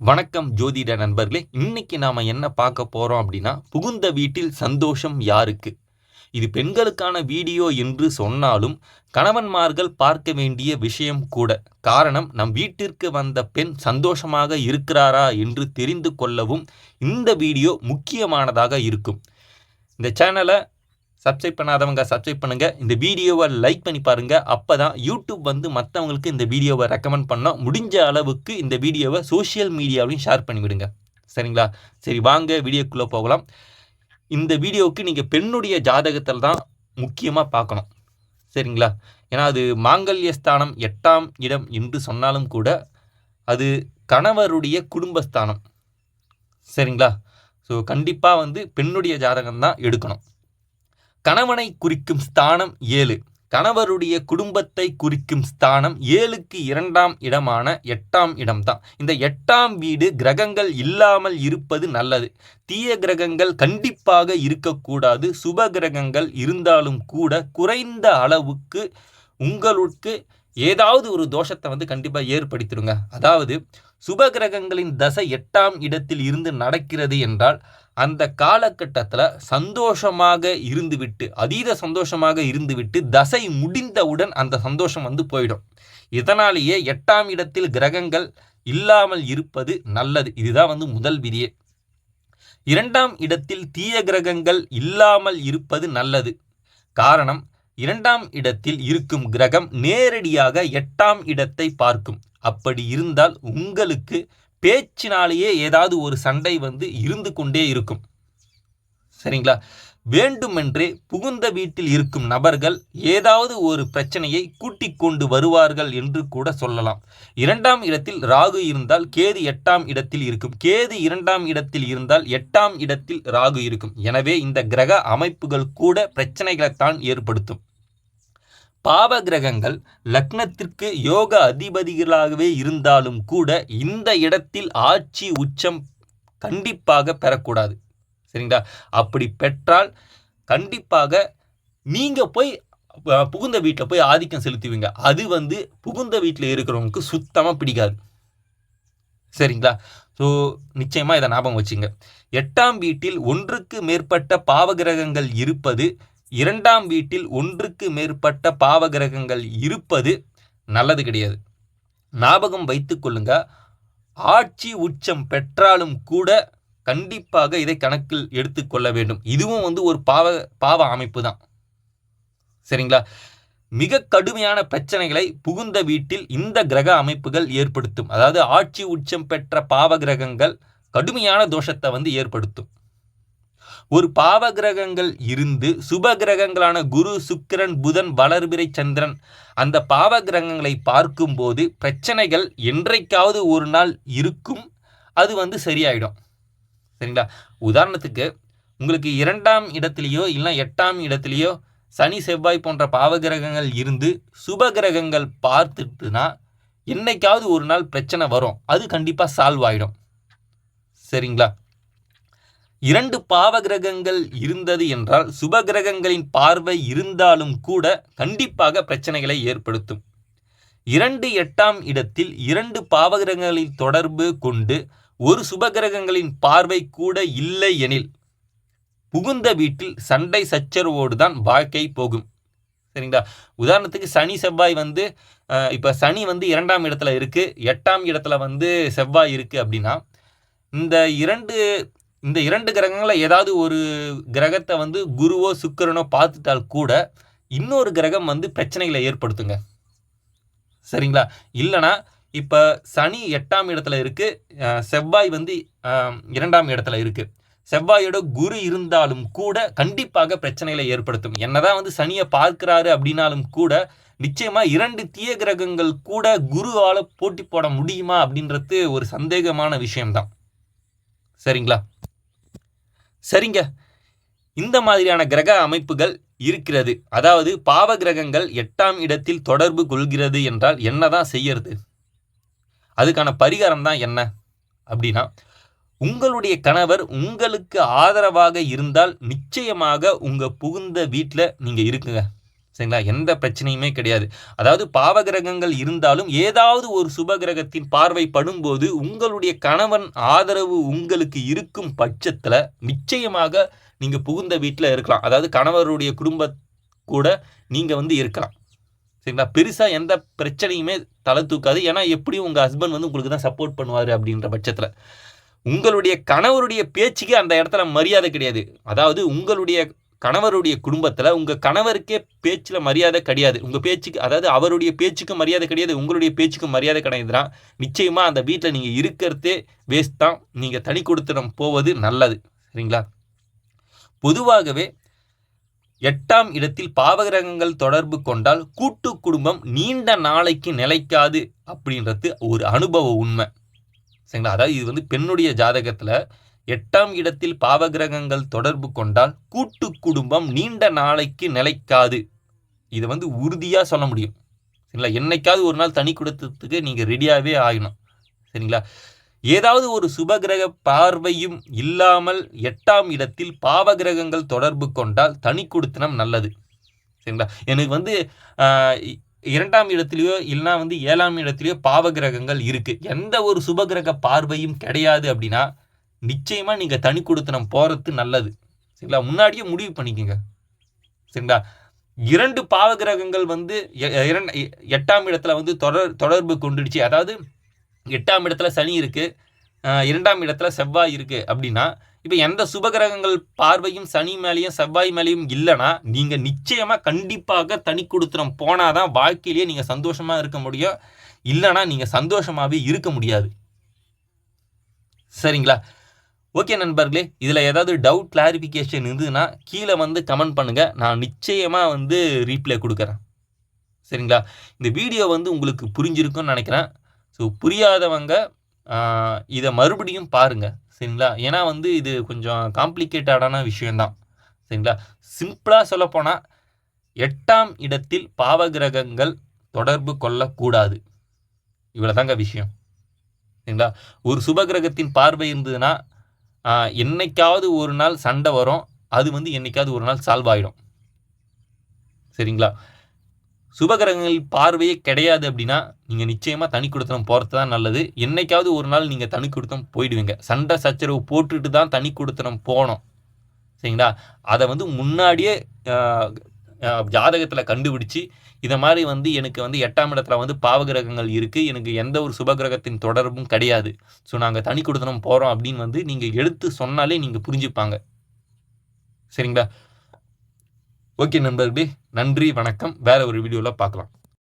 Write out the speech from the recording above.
வணக்கம் ஜோதிட நண்பர்களே இன்னைக்கு நாம என்ன பார்க்க போறோம் அப்படின்னா புகுந்த வீட்டில் சந்தோஷம் யாருக்கு? இது பெண்களுக்கான வீடியோ என்று சொன்னாலும் கணவன்மார்கள் பார்க்க வேண்டிய விஷயம் கூட. காரணம் நம் வீட்டிற்கு வந்த பெண் சந்தோஷமாக இருக்கிறாரா என்று தெரிந்து கொள்ளவும் இந்த வீடியோ முக்கியமானதாக இருக்கும். இந்த சேனலை சப்ஸ்கிரைப் பண்ணாதவங்க சப்ஸ்கிரைப் பண்ணுங்க. இந்த வீடியோவை லைக் பண்ணி பாருங்கள் அப்போ தான் யூடியூப் வந்து மற்றவங்களுக்கு இந்த வீடியோவை ரெக்கமெண்ட் பண்ணோம் முடிஞ்ச அளவுக்கு இந்த வீடியோவை சோஷியல் மீடியாவிலையும் ஷேர் பண்ணி விடுங்க. சரிங்களா? சரி வாங்க வீடியோக்குள்ளே போகலாம். இந்த வீடியோவுக்கு நீங்கள் பெண்ணுடைய ஜாதகத்தில் தான் முக்கியமாக பார்க்கணும். சரிங்களா? ஏன்னா அது மாங்கல்ய ஸ்தானம் எட்டாம் இடம் என்று சொன்னாலும் கூட அது கணவருடைய குடும்பஸ்தானம். சரிங்களா? ஸோ கண்டிப்பாக வந்து பெண்ணுடைய ஜாதகம் தான் எடுக்கணும். கணவனை குறிக்கும் ஸ்தானம் ஏழு. கணவருடைய குடும்பத்தை குறிக்கும் ஸ்தானம் ஏழுக்கு இரண்டாம் இடமான எட்டாம் இடம்தான். இந்த எட்டாம் வீடு கிரகங்கள் இல்லாமல் இருப்பது நல்லது. தீய கிரகங்கள் கண்டிப்பாக இருக்கக்கூடாது. சுப கிரகங்கள் இருந்தாலும் கூட குறைந்த அளவுக்கு உங்களுக்கு ஏதாவது ஒரு தோஷத்தை வந்து கண்டிப்பாக ஏற்படுத்திடுங்க. அதாவது சுப கிரகங்களின் தசை எட்டாம் இடத்தில் இருந்து நடக்கிறது என்றால் அந்த காலகட்டத்தில் சந்தோஷமாக இருந்துவிட்டு அதீத சந்தோஷமாக இருந்துவிட்டு தசை முடிந்தவுடன் அந்த சந்தோஷம் வந்து போயிடும். இதனாலேயே எட்டாம் இடத்தில் கிரகங்கள் இல்லாமல் இருப்பது நல்லது. இதுதான் வந்து முதல் விதியே. இரண்டாம் இடத்தில் தீய கிரகங்கள் இல்லாமல் இருப்பது நல்லது. காரணம் இரண்டாம் இடத்தில் இருக்கும் கிரகம் நேரடியாக எட்டாம் இடத்தை பார்க்கும். அப்படி இருந்தால் உங்களுக்கு பேச்சினாலேயே ஏதாவது ஒரு சண்டை வந்து இருந்து கொண்டே இருக்கும். சரிங்களா? வேண்டுமென்றே புகுந்த வீட்டில் இருக்கும் நபர்கள் ஏதாவது ஒரு பிரச்சனையை கூட்டிக் கொண்டு வருவார்கள் என்று கூட சொல்லலாம். இரண்டாம் இடத்தில் ராகு இருந்தால் கேது எட்டாம் இடத்தில் இருக்கும். கேது இரண்டாம் இடத்தில் இருந்தால் எட்டாம் இடத்தில் ராகு இருக்கும். எனவே இந்த கிரக அமைப்புகள் கூட பிரச்சனைகளைத்தான் ஏற்படுத்தும். பாவ கிரகங்கள் லக்னத்திற்கு யோக அதிபதிகளாகவே இருந்தாலும் கூட இந்த இடத்தில் ஆட்சி உச்சம் கண்டிப்பாக பெறக்கூடாது. சரிங்களா? அப்படி பெற்றால் கண்டிப்பாக நீங்கள் போய் புகுந்த வீட்டில் போய் ஆதிக்கம் செலுத்துவீங்க. அது வந்து புகுந்த வீட்டில் இருக்கிறவங்களுக்கு சுத்தமாக பிடிக்காது. சரிங்களா? ஸோ நிச்சயமாக இதை ஞாபகம் வச்சுங்க. எட்டாம் வீட்டில் ஒன்றுக்கு மேற்பட்ட பாவகிரகங்கள் இருப்பது இரண்டாம் வீட்டில் ஒன்றுக்கு மேற்பட்ட பாவகிரகங்கள் இருப்பது நல்லது கிடையாது. ஞாபகம் வைத்து கொள்ளுங்க ஆட்சி உச்சம் பெற்றாலும் கூட கண்டிப்பாக இதை கணக்கில் எடுத்துக்கொள்ள வேண்டும். இதுவும் வந்து ஒரு பாவ பாவ அமைப்பு தான். சரிங்களா? மிக கடுமையான பிரச்சனைகளை புகுந்த வீட்டில் இந்த கிரக அமைப்புகள் ஏற்படுத்தும். அதாவது ஆட்சி உச்சம் பெற்ற பாவ கிரகங்கள் கடுமையான தோஷத்தை வந்து ஏற்படுத்தும். ஒரு பாவ கிரகங்கள் இருந்து சுப கிரகங்களான குரு சுக்கிரன் புதன் வளர்பிறை சந்திரன் அந்த பாவ கிரகங்களை பார்க்கும்போது பிரச்சனைகள் என்றைக்காவது ஒரு நாள் இருக்கும். அது வந்து சரியாயிடும். சரிங்களா? உதாரணத்துக்கு உங்களுக்கு இரண்டாம் இடத்துலையோ இல்லை எட்டாம் இடத்துலையோ சனி செவ்வாய் போன்ற பாவகிரகங்கள் இருந்து சுப கிரகங்கள் பார்த்துட்டுனா என்னைக்காவது ஒரு நாள் பிரச்சனை வரும். அது கண்டிப்பாக சால்வ் ஆகிடும் சரிங்களா? இரண்டு பாவ கிரகங்கள் இருந்தது என்றால் சுப கிரகங்களின் பார்வை இருந்தாலும் கூட கண்டிப்பாக பிரச்சனைகளை ஏற்படுத்தும். இரண்டு எட்டாம் இடத்தில் இரண்டு பாவகிரகங்களின் தொடர்பு கொண்டு ஒரு சுபகிரகங்களின் பார்வை கூட இல்லை எனில் புகுந்த வீட்டில் சண்டை சச்சரவோடு தான் வாழ்க்கை போகும். சரிங்களா? உதாரணத்துக்கு சனி செவ்வாய் வந்து இப்போ சனி வந்து இரண்டாம் இடத்துல இருக்குது எட்டாம் இடத்துல வந்து செவ்வாய் இருக்குது அப்படின்னா இந்த இரண்டு இந்த இரண்டு கிரகங்களில் ஏதாவது ஒரு கிரகத்தை வந்து குருவோ சுக்கரனோ பார்த்துட்டால் கூட இன்னொரு கிரகம் வந்து பிரச்சனைகளை ஏற்படுத்துங்க. சரிங்களா? இல்லைனா இப்போ சனி எட்டாம் இடத்துல இருக்குது செவ்வாய் வந்து இரண்டாம் இடத்துல இருக்குது செவ்வாயோட குரு இருந்தாலும் கூட கண்டிப்பாக பிரச்சனைகளை ஏற்படுத்தும். என்னதான் வந்து சனியை பார்க்கிறாரு அப்படின்னாலும் கூட நிச்சயமா இரண்டு தீய கிரகங்கள் கூட குருவால் போட்டி போட முடியுமா அப்படின்றது ஒரு சந்தேகமான விஷயம்தான். சரிங்களா? சரிங்க. இந்த மாதிரியான கிரக அமைப்புகள் இருக்கிறது. அதாவது பாவ கிரகங்கள் எட்டாம் இடத்தில் தொடர்பு கொள்கிறது என்றால் என்னதான் செய்யறது? அதுக்கான பரிகாரம் தான் என்ன? அப்படின்னா உங்களுடைய கணவர் உங்களுக்கு ஆதரவாக இருந்தால் நிச்சயமாக உங்கள் புகுந்த வீட்டில் நீங்கள் இருக்குங்க. சரிங்களா? எந்த பிரச்சனையுமே கிடையாது. அதாவது பாவகிரகங்கள் இருந்தாலும் ஏதாவது ஒரு சுபகிரகத்தின் பார்வை படும்போது உங்களுடைய கணவன் ஆதரவு உங்களுக்கு இருக்கும் பட்சத்தில் நிச்சயமாக நீங்கள் புகுந்த வீட்டில் இருக்கலாம். அதாவது கணவருடைய குடும்ப கூட நீங்கள் வந்து இருக்கலாம். சரிங்களா? பெருசாக எந்த பிரச்சனையுமே தலை தூக்காது. ஏன்னா எப்படியும் உங்கள் ஹஸ்பண்ட் வந்து உங்களுக்கு தான் சப்போர்ட் பண்ணுவார் அப்படின்ற பட்சத்தில். உங்களுடைய கணவருடைய பேச்சுக்கு அந்த இடத்துல மரியாதை கிடையாது. அதாவது உங்களுடைய கணவருடைய குடும்பத்தில் உங்கள் கணவருக்கே பேச்சில் மரியாதை கிடையாது. உங்கள் பேச்சுக்கு அதாவது அவருடைய பேச்சுக்கு மரியாதை கிடையாது உங்களுடைய பேச்சுக்கு மரியாதை கிடையாதுன்னா நிச்சயமாக அந்த வீட்டில் நீங்கள் இருக்கிறதே வேஸ்ட் தான். நீங்கள் தனி கொடுத்துடம் போவது நல்லது. சரிங்களா? பொதுவாகவே எட்டாம் இடத்தில் பாவகிரகங்கள் தொடர்பு கொண்டால் கூட்டு குடும்பம் நீண்ட நாளைக்கு நிலைக்காது அப்படின்றது ஒரு அனுபவ உண்மை. சரிங்களா? அதாவது இது வந்து பெண்ணுடைய ஜாதகத்தில் எட்டாம் இடத்தில் பாவகிரகங்கள் தொடர்பு கொண்டால் கூட்டு குடும்பம் நீண்ட நாளைக்கு நிலைக்காது. இதை வந்து உறுதியாக சொல்ல முடியும். சரிங்களா? என்னைக்காவது ஒரு நாள் தனி கொடுத்ததுக்கு நீங்கள் ரெடியாகவே ஆகணும். சரிங்களா? ஏதாவது ஒரு சுபகிரக பார்வையும் இல்லாமல் எட்டாம் இடத்தில் பாவகிரகங்கள் தொடர்பு கொண்டால் தனி குடுத்தனம் நல்லது. சரிங்களா? எனக்கு வந்து இரண்டாம் இடத்துலையோ இல்லைனா வந்து ஏழாம் இடத்துலையோ பாவகிரகங்கள் இருக்குது எந்த ஒரு சுபகிரக பார்வையும் கிடையாது அப்படின்னா நிச்சயமாக நீங்கள் தனி கொடுத்தனம் போகிறது நல்லது. சரிங்களா? முன்னாடியே முடிவு பண்ணிக்கோங்க. சரிங்களா? இரண்டு பாவகிரகங்கள் வந்து இரண்டு எட்டாம் இடத்துல வந்து தொடர் தொடர்பு கொண்டுடுச்சு. அதாவது எட்டாம் இடத்துல சனி இருக்குது இரண்டாம் இடத்துல செவ்வாய் இருக்குது அப்படின்னா இப்போ எந்த சுபகிரகங்கள் பார்வையும் சனி மேலேயும் செவ்வாய் மேலேயும் இல்லைன்னா நீங்கள் நிச்சயமாக கண்டிப்பாக தனி கொடுத்துறம் போனால் தான் வாழ்க்கையிலேயே நீங்கள் சந்தோஷமாக இருக்க முடியும். இல்லைன்னா நீங்கள் சந்தோஷமாகவே இருக்க முடியாது. சரிங்களா? ஓகே நண்பர்களே இதில் ஏதாவது டவுட் கிளாரிஃபிகேஷன் இருந்ததுன்னா கீழே வந்து கமெண்ட் பண்ணுங்கள் நான் நிச்சயமாக வந்து ரீப்ளை கொடுக்குறேன். சரிங்களா? இந்த வீடியோ வந்து உங்களுக்கு புரிஞ்சிருக்குன்னு நினைக்கிறேன். ஸோ புரியாதவங்க இதை மறுபடியும் பாருங்கள் சரிங்களா? ஏன்னா வந்து இது கொஞ்சம் காம்ப்ளிகேட்டடான விஷயந்தான் சரிங்களா? சிம்பிளாக சொல்லப்போனால் எட்டாம் இடத்தில் பாவகிரகங்கள் தொடர்பு கொள்ளக்கூடாது. இவ்வளோதாங்க விஷயம். சரிங்களா? ஒரு சுபகிரகத்தின் பார்வை இருந்ததுன்னா என்னைக்காவது ஒரு நாள் சண்டை வரும் அது வந்து என்னைக்காவது ஒரு நாள் சால்வ் ஆகிடும் சரிங்களா? சுபகிரகங்கள் பார்வையே கிடையாது அப்படின்னா நீங்கள் நிச்சயமாக தனி கொடுத்தனம் போகிறது தான் நல்லது. என்றைக்காவது ஒரு நாள் நீங்கள் தனி கொடுத்தனம் போயிடுவீங்க. சண்டை சச்சரவு போட்டுட்டு தான் தனி கொடுத்தனம் போகணும். சரிங்களா? அதை வந்து முன்னாடியே ஜாதகத்தில் கண்டுபிடிச்சி இதை மாதிரி வந்து எனக்கு வந்து எட்டாம் இடத்துல வந்து பாவகிரகங்கள் இருக்குது எனக்கு எந்த ஒரு சுபகிரகத்தின் தொடர்பும் கிடையாது. ஸோ நாங்கள் தனி கொடுத்தனம் போகிறோம் அப்படின்னு வந்து நீங்கள் எடுத்து சொன்னாலே நீங்கள் புரிஞ்சுப்பாங்க. சரிங்களா? ஓகே நண்பர்களே நன்றி வணக்கம். வேறு ஒரு வீடியோவில் பார்க்கலாம்